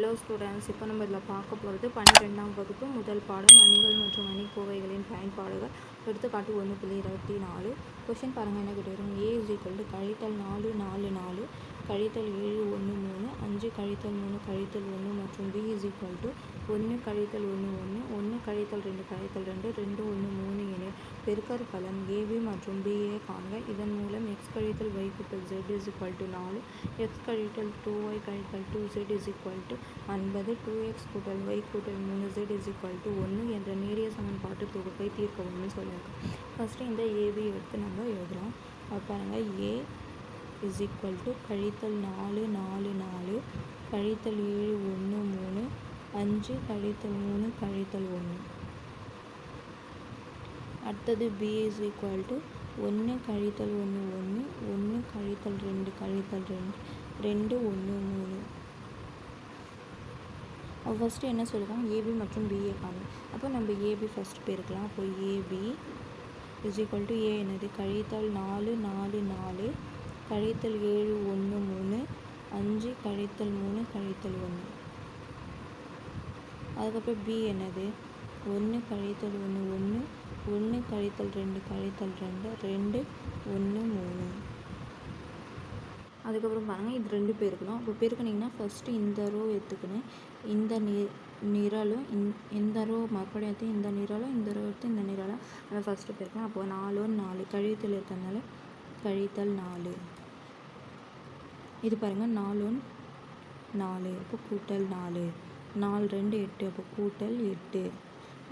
Hello students இப்போ நம்ம இதில் பார்க்க போகிறது பன்னிரெண்டாம் வகுப்பு முதல் பாடம் அணிகள் மற்றும் அணிக்கோவைகளின் பயன்பாடுகள். எடுத்துக்காட்டு ஒன்று புள்ளி இருபத்தி நாலு. கொஷின் பாருங்கள் என்ன கேட்டிருக்கோம் ஏ இஸ் ஈக்குவல் டு கழித்தல் நாலு நாலு நாலு. கழித்தல் ஏழு ஒன்று மூணு அஞ்சு கழித்தல் மூணு கழித்தல் ஒன்று மற்றும் பி இஸ் ஈக்குவல் டு ஒன்று கழித்தல் ஒன்று ஒன்று ஒன்று கழித்தல் ரெண்டு கழித்தல் ரெண்டு ரெண்டு ஒன்று மூணு என பெருக்கற் பலன் ஏபி மற்றும் பிஏ காண்க. இதன் மூலம் எக்ஸ் கழித்தல் ஒய் கூட்டல் ஜெட் இஸ் ஈக்குவல் டு நாலு எக்ஸ் கழித்தல் டூ ஒய் கழித்தல் two Z is equal to ஒன்பது டூ எக்ஸ் கூட்டல் ஒய் கூட்டல் மூணு ஜெட் இஸ் ஈக்குவல் டு ஒன்று என்ற நேரிய சமன்பாட்டு தொகுப்பை தீர்க்கவும்னு சொல்லியிருக்கோம். ஃபஸ்ட்டு இந்த ஏபி எடுத்து நம்ம எழுதலாம். பாருங்கள் ஏ இஸ் ஈக்குவல் டு கழித்தல் நாலு நாலு நாலு கழித்தல் ஏழு ஒன்று மூணு அஞ்சு கழித்தல் மூணு கழித்தல் ஒன்று. அடுத்தது பி இஸ் ஈக்குவல் டு ஒன்று கழித்தல் ஒன்று ஒன்று ஒன்று கழித்தல் ரெண்டு கழித்தல் ரெண்டு ரெண்டு ஒன்று மூணு. ஃபஸ்ட்டு என்ன சொல்லுவோம் ஏபி மற்றும் பிஏ காணும் அப்போ நம்ம ஏபி ஃபஸ்ட்டு போயிருக்கலாம் அப்போ A B is equal to A என்னது? கழித்தல் நாலு நாலு நாலு கழித்தல் ஏழு ஒன்று மூணு அஞ்சு கழித்தல் மூணு கழித்தல் ஒன்று. அதுக்கப்புறம் பி என்னது? ஒன்று கழித்தல் ஒன்று ஒன்று ஒன்று கழித்தல் ரெண்டு கழித்தல் ரெண்டு ரெண்டு ஒன்று மூணு. அதுக்கப்புறம் பாருங்கள் இது ரெண்டு பேருக்கணும் இப்போ பெருக்குனிங்கன்னா ஃபஸ்ட்டு இந்த ரோ எடுத்துக்கணும். இந்த நி நிரலும் இந் இந்த ரோ மறுபடியும் எடுத்து இந்த நிரலும் இந்த ரோ எடுத்து இந்த நிரலும். அதை ஃபஸ்ட்டு பெருக்கலாம் அப்போ நாலு நாலு. கழித்தல் இருக்கிறதுனால கழித்தல் நாலு. இது பாருங்கள் நாலு நாலு அப்போ கூட்டல் நாலு. நாலு ரெண்டு எட்டு அப்போ கூட்டல் எட்டு.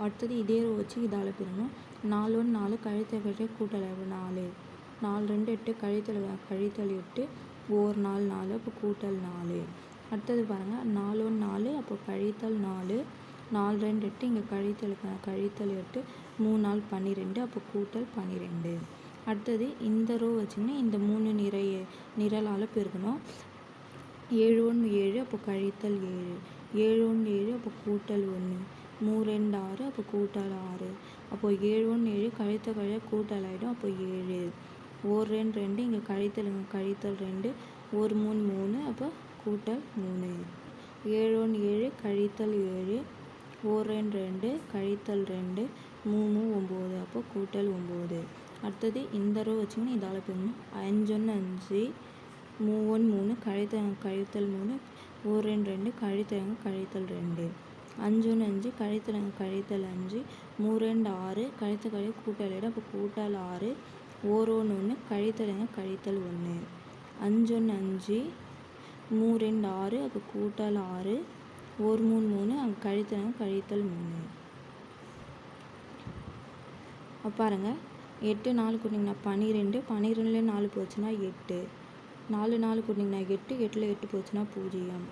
அடுத்தது இதே ரோ வச்சு இதால் பெறணும். நாலு ஒன்று நாலு கழித்தல் கழித்தல் கூட்டல் அப்போ நாலு. நாலு ரெண்டு எட்டு கழித்தல் கழித்தல் எட்டு. ஓர் நாலு நாலு அப்போ கூட்டல் நாலு. அடுத்தது பாருங்கள் நாலு ஒன்று நாலு அப்போ கழித்தல் நாலு. நாலு ரெண்டு எட்டு இங்கே கழித்தல் கழித்தல் எட்டு. மூணு நாள் பன்னிரெண்டு அப்போ கூட்டல் பன்னிரெண்டு. அடுத்தது இந்த ரோ வச்சிங்கன்னா இந்த மூணு நிறைய நிரலால் பெருக்கணும். ஏழு ஒன்று ஏழு அப்போ கழித்தல் ஏழு. ஏழு ஒன்று ஏழு அப்போ கூட்டல் ஒன்று. மூ ரெண்டு ஆறு அப்போ கூட்டல் ஆறு. அப்போ ஏழு ஒன்று ஏழு கழித்த கழிய கூட்டல் ஆகிடும் அப்போ ஏழு. ஒரு ரெண்டு ரெண்டு இங்கே கழித்தல் கழித்தல் ரெண்டு. ஒரு மூணு மூணு அப்போ கூட்டல் மூணு. ஏழு ஒன்று ஏழு கழித்தல் ஏழு. ஓர் ரெண்டு ரெண்டு கழித்தல் ரெண்டு. மூணு ஒம்பது அப்போ கூட்டல் ஒம்பது. அடுத்தது இந்த ரோ வச்சிங்கன்னா இதால் போடணும். அஞ்சொன்று அஞ்சு மூணு மூணு கழித்தல் கழித்தல் மூணு ஒரு ரெண்டு ரெண்டு கழித்தலங்க கழித்தல் ரெண்டு. அஞ்சு ஒன்று அஞ்சு கழித்தலங்க கழித்தல் அஞ்சு மூணு ரெண்டு ஆறு கழித்த கழி கூட்டல் இடம் அப்போ கூட்டல் ஆறு ஓர் ஒன்று ஒன்று கழித்தலங்க கழித்தல் ஒன்று அஞ்சு ஒன்று அஞ்சு மூ ரெண்டு ஆறு அப்போ கூட்டல் ஆறு ஒரு மூணு மூணு அங்கே கழித்தலங்க கழித்தல் மூணு. பாருங்கள் எட்டு நாலு கூட்டிங்கன்னா பன்னிரெண்டு பன்னிரெண்டில் நாலு போச்சுன்னா எட்டு நாலு நாலு கூட்டிங்கன்னா எட்டு எட்டில் எட்டு போச்சுன்னா பூஜ்ஜியம்.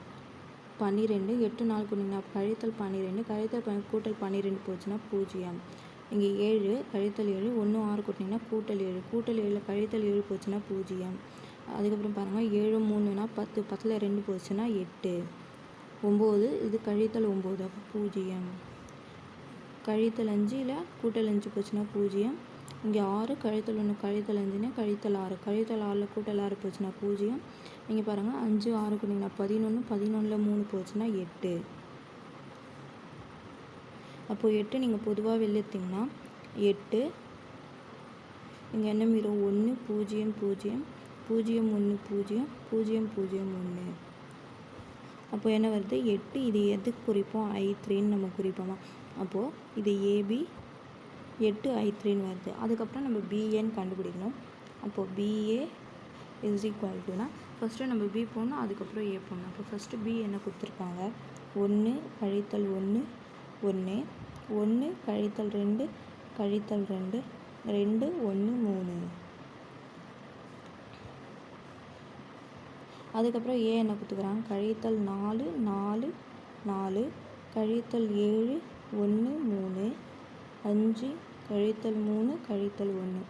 பன்னிரெண்டு எட்டு நாலு கூட்டிங்கன்னா கழித்தல் பன்னிரெண்டு கழித்தல் கூட்டல் பன்னிரெண்டு போச்சுன்னா பூஜ்ஜியம். இங்கே ஏழு கழித்தல் ஏழு ஒன்று ஆறு கூட்டிங்கன்னா கூட்டல் ஏழு கூட்டல் ஏழில் கழித்தல் ஏழு போச்சுன்னா பூஜ்ஜியம். அதுக்கப்புறம் பாருங்கள் ஏழு மூணுனா பத்து பத்தில் ரெண்டு போச்சுன்னா எட்டு. ஒம்பது இது கழித்தல் ஒம்பது அப்போ பூஜ்ஜியம். கழித்தல் அஞ்சில் கூட்டல் அஞ்சு போச்சுன்னா பூஜ்ஜியம். இங்கே ஆறு கழித்தல் ஒன்று கழித்தல் அஞ்சுன்னா கழித்தல் ஆறு. கழித்தல் ஆறில் கூட்டல் ஆறு போச்சுன்னா பூஜ்ஜியம். இங்கே பாருங்கள் அஞ்சு ஆறு கூட்டிங்கன்னா பதினொன்று பதினொன்றில் மூணு போச்சுன்னா எட்டு. அப்போது எட்டு நீங்கள் பொதுவாக வெளியேற்றிங்கன்னா எட்டு. இங்கே என்ன மீறும்? ஒன்று பூஜ்ஜியம் பூஜ்ஜியம். பூஜ்ஜியம் ஒன்று பூஜ்ஜியம். பூஜ்ஜியம் பூஜ்ஜியம் ஒன்று. அப்போ என்ன வருது? எட்டு. இது எதுக்கு குறிப்போம்? ஐ த்ரீன்னு நம்ம குறிப்போமா? அப்போது இது ஏபி எட்டு ஐ த்ரீன்னு வருது. அதுக்கப்புறம் நம்ம பிஏன்னு கண்டுபிடிக்கணும். அப்போது பிஏ இஸ் ஈக்குவல் டுனா ஃபஸ்ட்டு நம்ம பி போடணும் அதுக்கப்புறம் ஏ போடணும். அப்போ ஃபஸ்ட்டு பி என்ன கொடுத்துருக்காங்க? ஒன்று கழித்தல் ஒன்று ஒன்று ஒன்று கழித்தல் ரெண்டு கழித்தல் ரெண்டு. ரெண்டு ஒன்று மூணு. அதுக்கப்புறம் ஏ என்ன கொடுத்துக்கிறாங்க? கழித்தல் நாலு நாலு நாலு. கழித்தல் ஏழு ஒன்று மூணு. அஞ்சு கழித்தல் மூணு கழித்தல் ஒன்று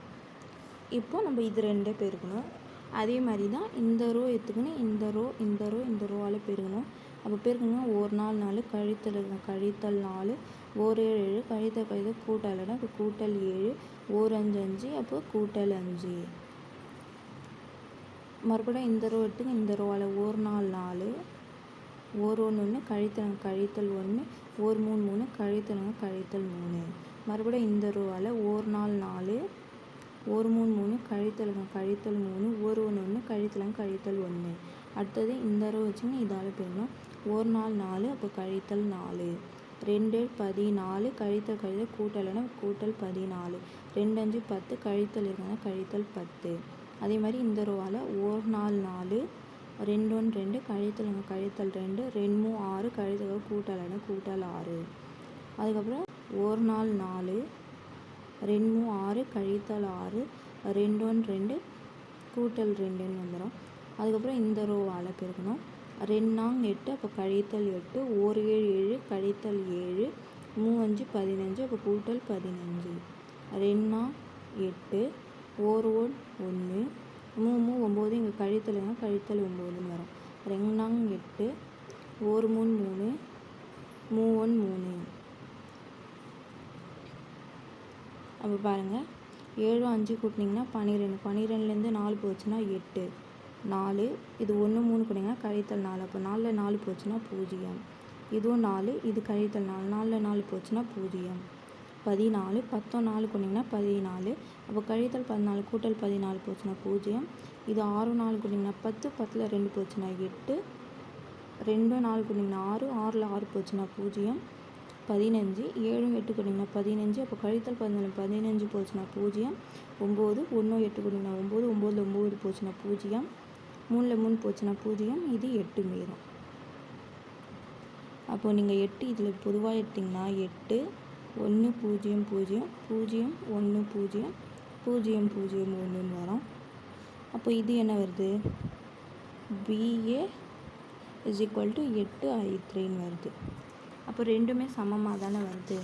இப்போ நம்ம இது ரெண்டே பெருக்கணும். அதே மாதிரி தான் இந்த ரோ எடுத்துக்கணும் இந்த ரோ இந்த ரோ இந்த ரோவால் பெருகணும் அப்போ பெருக்கணும்னா ஒரு நாலு நாலு கழித்தல் கழித்தல் நாலு ஓர் ஏழு ஏழு கழித்தல் கழித்தல் கூட்டல் இப்போ கூட்டல் ஏழு ஓர் அஞ்சு அஞ்சு அப்போ கூட்டல் அஞ்சு. மறுபடியும் இந்த ரோ எடுத்துங்க இந்த ரோவால் ஒரு நாள் நாலு ஓர் ஒன்று ஒன்று கழித்தல் கழித்தல் ஒன்று ஓர் மூணு மூணு கழித்தலுங்க கழித்தல் மூணு. மறுபடியும் இந்த ரோவால் ஒரு நாள் நாலு ஒரு மூணு மூணு கழித்தலுங்க கழித்தல் மூணு ஒரு ஒன்று ஒன்று கழித்தலங்க கழித்தல் ஒன்று. அடுத்தது இந்த ரோ வச்சுங்க இதால் பெருக்கணும் ஒரு நாள் நாலு அப்போ கழித்தல் நாலு. ரெண்டு பதினாலு கழித்தல் கழித்தல் கூட்டலைனா கூட்டல் பதினாலு. ரெண்டு அஞ்சு பத்து கழித்தல் இருக்குன்னா கழித்தல் பத்து. அதே மாதிரி இந்த ரூவால் ஒரு நாள் நாலு ரெண்டு ஒன்று ரெண்டு கழித்தலுங்க கழித்தல் ரெண்டு ரெண்டு மூணு ஆறு கழித்தல் கூட்டலைனா கூட்டல் ஆறு. அதுக்கப்புறம் ஒரு நாள் நாலு ரெண்டு மூணு ஆறு கழித்தல் ஆறு ரெண்டு ஒன்று ரெண்டு கூட்டல் ரெண்டுன்னு வந்துடும் அதுக்கப்புறம் இந்த ரோவால் பெருக்கணும் ரெண்டாங் எட்டு அப்போ கழித்தல் எட்டு ஓர் ஏழு ஏழு கழித்தல் ஏழு மூ அஞ்சு பதினஞ்சு அப்போ கூட்டல் பதினஞ்சு. ரெண்டா எட்டு ஓர் ஒன் ஒன்று மூ மூ ஒம்பது இங்கே கழித்தலுங்க கழித்தல் ஒம்போதுன்னு வரும். ரெண்டாங் எட்டு ஓர் மூணு மூணு மூ ஒன் மூணு. அப்போ பாருங்கள் ஏழு அஞ்சு கூட்டினிங்கன்னா பன்னிரெண்டு பன்னிரெண்டுலேருந்து நாலு போச்சுன்னா எட்டு. நாலு இது ஒன்று மூணு கூட்டிங்கன்னா கழித்தல் நாலு. அப்போ நாலில் நாலு போச்சுன்னா பூஜ்ஜியம். இதுவும் நாலு இது கழித்தல் நாலு. நாலில் நாலு போச்சுன்னா பூஜ்ஜியம். பதினாலு பத்தும் நாலு கூட்டிங்கன்னா பதினாலு. அப்போ கழித்தல் பதினாலு கூட்டல் பதினாலு போச்சுன்னா பூஜ்ஜியம். இது ஆறு நாலு கூட்டிங்கன்னா பத்து. பத்தில் ரெண்டு போச்சுன்னா எட்டு. ரெண்டும் நாலு கூட்டிங்கன்னா ஆறு. ஆறில் ஆறு போச்சுன்னா பூஜ்ஜியம். பதினஞ்சு ஏழும் எட்டு கூட்டிங்கன்னா பதினஞ்சு அப்போ கழித்தல் பதினாலு பதினஞ்சு போச்சுன்னா பூஜ்ஜியம். ஒம்பது ஒன்றும் எட்டு கூட்டிங்கன்னா ஒம்பது ஒம்போதில் ஒம்பது போச்சுன்னா பூஜ்ஜியம். மூணில் மூணு போச்சுன்னா பூஜ்ஜியம். இது எட்டு மீறும். அப்போது நீங்கள் எட்டு இதில் பொதுவாக எடுத்திங்கன்னா எட்டு ஒன்று பூஜ்ஜியம் பூஜ்ஜியம் பூஜ்ஜியம் ஒன்று பூஜ்ஜியம் பூஜ்ஜியம் பூஜ்ஜியம் ஒன்றுன்னு வரும். அப்போ இது என்ன வருது? பிஏ இஸ் ஈக்குவல் டு எட்டு ஐ த்ரீன்னு வருது. அப்போ ரெண்டுமே சமமாக தானே வருது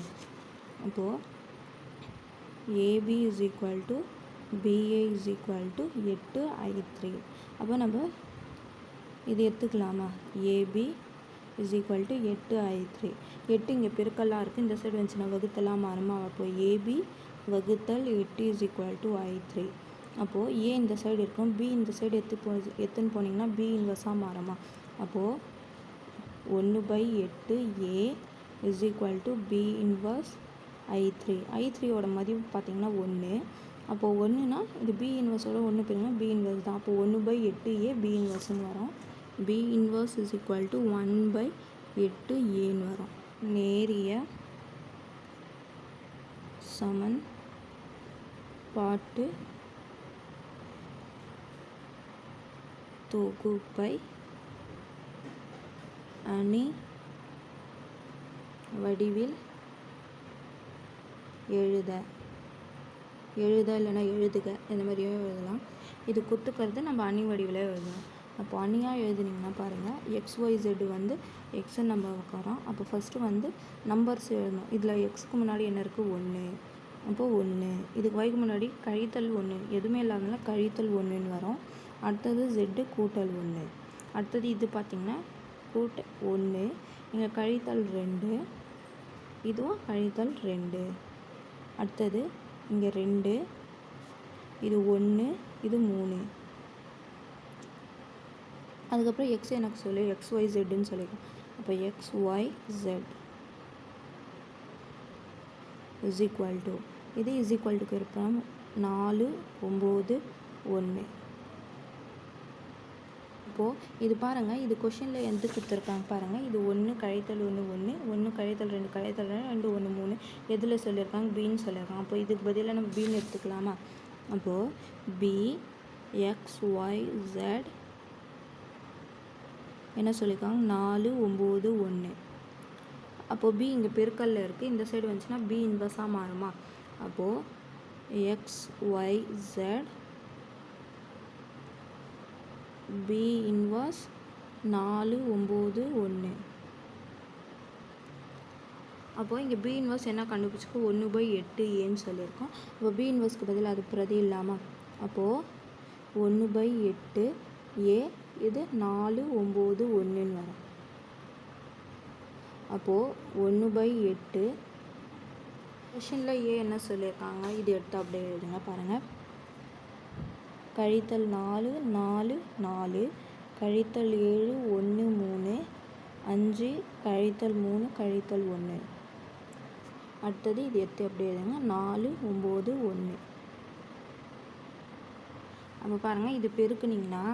அப்போது A B is equal to B A is equal to எட்டு ஐ த்ரீ அப்போ நம்ம இது எடுத்துக்கலாமா? ஏபி இஸ் ஈக்குவல் டு எட்டு ஐ த்ரீ எட்டு இங்கே பெருக்கலாக இருக்குது இந்த சைடு வந்துச்சுன்னா வகுத்தலாம் மாறுமா? அப்போ ஏபி வகுத்தல் எட்டு is equal to I three அப்போது ஏ இந்த சைடு இருக்கும். பி இந்த சைடு எடுத்து போ எடுத்துன்னு போனீங்கன்னா பி இன்வெர்ஸாக மாறுமா? அப்போது ஒன்று பை எட்டு A is equal to B inverse I three I த்ரீயோட மதிப்பு பார்த்திங்கன்னா ஒன்று. அப்போது ஒன்றுனா இது பி இன்வர்ஸோட ஒன்று பெருங்கன்னா பி இன்வர்ஸ் தான். அப்போது ஒன்று பை எட்டு ஏ பி இன்வர்ஸ்னு வரும். B inverse is equal to one by எட்டு ஏன்னு வரும். நேரிய சமன் பாட்டு தொகுப்பை அணி வடிவில் எழுத எழுத இல்லைன்னா எழுதுக இந்த மாதிரியும் எழுதலாம். இது குத்துக்கிறது நம்ம அணி வடிவில் எழுதலாம். அப்போ அணியாக எழுதுனீங்கன்னா பாருங்கள் எக்ஸ் ஒய் ஜெட்டு வந்து எக்ஸுன்னு நம்ம உட்காரோம் அப்போ ஃபஸ்ட்டு வந்து நம்பர்ஸ் எழுதணும். இதில் எக்ஸ்க்கு முன்னாடி என்ன இருக்குது ஒன்று அப்போது ஒன்று இதுக்கு ஒய்க்கு முன்னாடி கழித்தல் ஒன்று எதுவுமே இல்லாதனால கழித்தல் ஒன்றுன்னு வரும். அடுத்தது ஜெட்டு கூட்டல் ஒன்று அடுத்தது இது பார்த்திங்கன்னா ரூட் ஒன்று இங்கே கழித்தல் ரெண்டு இதுவும் கழித்தல் ரெண்டு. அடுத்தது இங்கே ரெண்டு இது ஒன்று இது மூணு. அதுக்கப்புறம் எக்ஸ் எனக்கு சொல்லி எக்ஸ் ஒய் ஜெட்டுன்னு சொல்லிக்கலாம் அப்போ X Y Z is equal to இது இஸ் ஈக்குவல் டுக்கு இருப்போம். நாலு ஒம்பது ஒன்று. இப்போது இது பாருங்கள் இது கொஷினில் எந்த கொடுத்துருக்காங்க பாருங்கள் இது ஒன்று கழித்தல் ஒன்று ஒன்று ஒன்று கழித்தல் ரெண்டு கழித்தல் ரெண்டு ரெண்டு ஒன்று மூணு. எதில் சொல்லியிருக்காங்க? பின்னு சொல்லியிருக்காங்க. அப்போ இதுக்கு பதிலாக நம்ம பின்னு எடுத்துக்கலாமா? அப்போது பி எக்ஸ் ஒய் ஜெட் என்ன சொல்லியிருக்காங்க? நாலு ஒம்பது ஒன்று அப்போது பி இங்கே பெருக்கல்ல இருக்குது இந்த சைடு வந்துச்சுன்னா பி இன்வர்ஸாக மாறுமா? அப்போது X Y Z B inverse நாலு ஒம்பது ஒன்று. அப்போ இங்கே பி இன்வர்ஸ் என்ன கண்டுபிடிச்சிக்கோ ஒன்று பை எட்டு ஏன்னு சொல்லியிருக்கோம். அப்போ பி இன்வர்ஸ்க்கு பதில் அது பிரதி இல்லாமல் அப்போது ஒன்று பை எட்டு ஏ இது நாலு ஒம்பது ஒன்றுன்னு வரும். அப்போது ஒன்று பை எட்டு. கொஷனில் ஏ என்ன சொல்லியிருக்காங்க? இது எடுத்து அப்படியே எழுதுங்க பாருங்கள் கழித்தல் நாலு நாலு நாலு கழித்தல் ஏழு ஒன்று மூணு அஞ்சு கழித்தல் மூணு கழித்தல் ஒன்று அடுத்தது இது எத்து எப்படி எழுதுங்க. நாலு ஒம்பது ஒன்று அப்போ பாருங்கள் இது பெருக்குனிங்கன்னா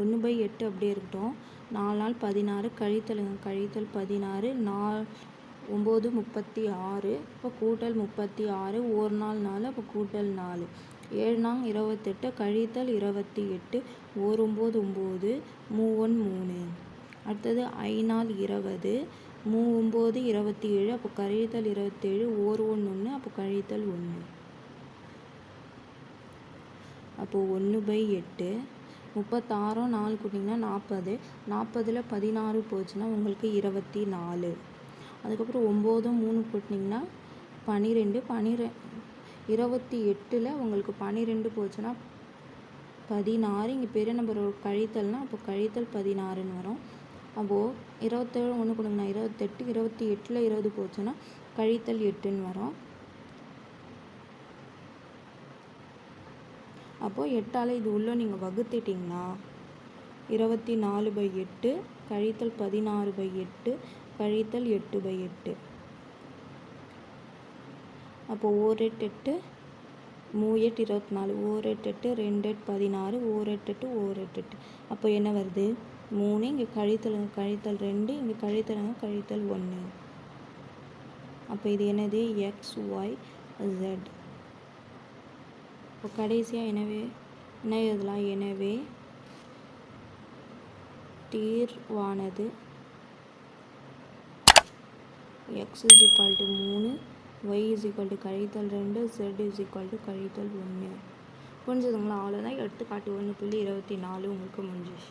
ஒன்று பை எட்டு அப்படியே இருக்கட்டும். நாலு நாள் பதினாறு கழித்தலுங்க கழித்தல் பதினாறு நால் ஒம்பது முப்பத்தி ஆறு. இப்போ கூட்டல் முப்பத்தி ஆறு ஒரு நாள் நாலு அப்போ கூட்டல் நாலு. ஏழு நாள் இருபத்தெட்டு கழித்தல் இருபத்தி எட்டு ஓர் ஒம்பது ஒம்பது மூவொன் மூணு. அடுத்தது ஐநாள் இருபது மூ ஒம்பது இருபத்தி ஏழு அப்போ கழித்தல் இருபத்தேழு ஓர் ஒன்று ஒன்று அப்போ கழித்தல் ஒன்று. அப்போது ஒன்று பை எட்டு முப்பத்தாறும் நாலு கூட்டிங்கன்னா நாற்பது நாற்பதில் பதினாறு போச்சுன்னா உங்களுக்கு இருபத்தி நாலு. அதுக்கப்புறம் ஒம்போதும் மூணு கூட்டினிங்கன்னா பன்னிரெண்டு பன்னிரெ இருபத்தி எட்டில் உங்களுக்கு பன்னிரெண்டு போச்சுன்னா பதினாறு. இங்கே பெரிய நம்பர் கழித்தல்னால் அப்போ கழித்தல் பதினாறுன்னு வரும். அப்போது இருபத்தேழு ஒன்று கொடுங்கண்ணா. இருபத்தெட்டு இருபத்தி எட்டில் இருபது போச்சுன்னா கழித்தல் எட்டுன்னு வரும். அப்போது எட்டால் இது உள்ள நீங்கள் வகுத்துட்டிங்கன்னா இருபத்தி நாலு பை எட்டு கழித்தல் பதினாறு பை எட்டு கழித்தல் எட்டு பை எட்டு. அப்போது ஓர் எட்டு எட்டு மூ எட்டு இருபத்தி நாலு ஓர் எட்டு எட்டு ரெண்டு எட்டு பதினாறு ஓர் எட்டு எட்டு ஓர் எட்டு எட்டு. அப்போ என்ன வருது? மூணு இங்கே கழித்தல் கழித்தல் ரெண்டு இங்கே கழித்தலங்க கழித்தல் ஒன்று. அப்போ இது என்னது? எக்ஸ் ஒய் ஜெட் இப்போ கடைசியாக எனவே என்ன எழுதலாம்? எனவே தீர்வானது எக்ஸ் இஸ் ஈக்குவல் டு மூணு ஒய் இஸ் ஈக்குவல் டு கழித்தல் ரெண்டு செட் இஸ் ஈக்குவல் டு கழித்தல் ஒன்று புரிஞ்சதுங்களா? அவ்வளோதான் எடுத்துக்காட்டு ஒன்று புள்ளி இருபத்தி நாலு உங்களுக்கு முடிஞ்சிச்சு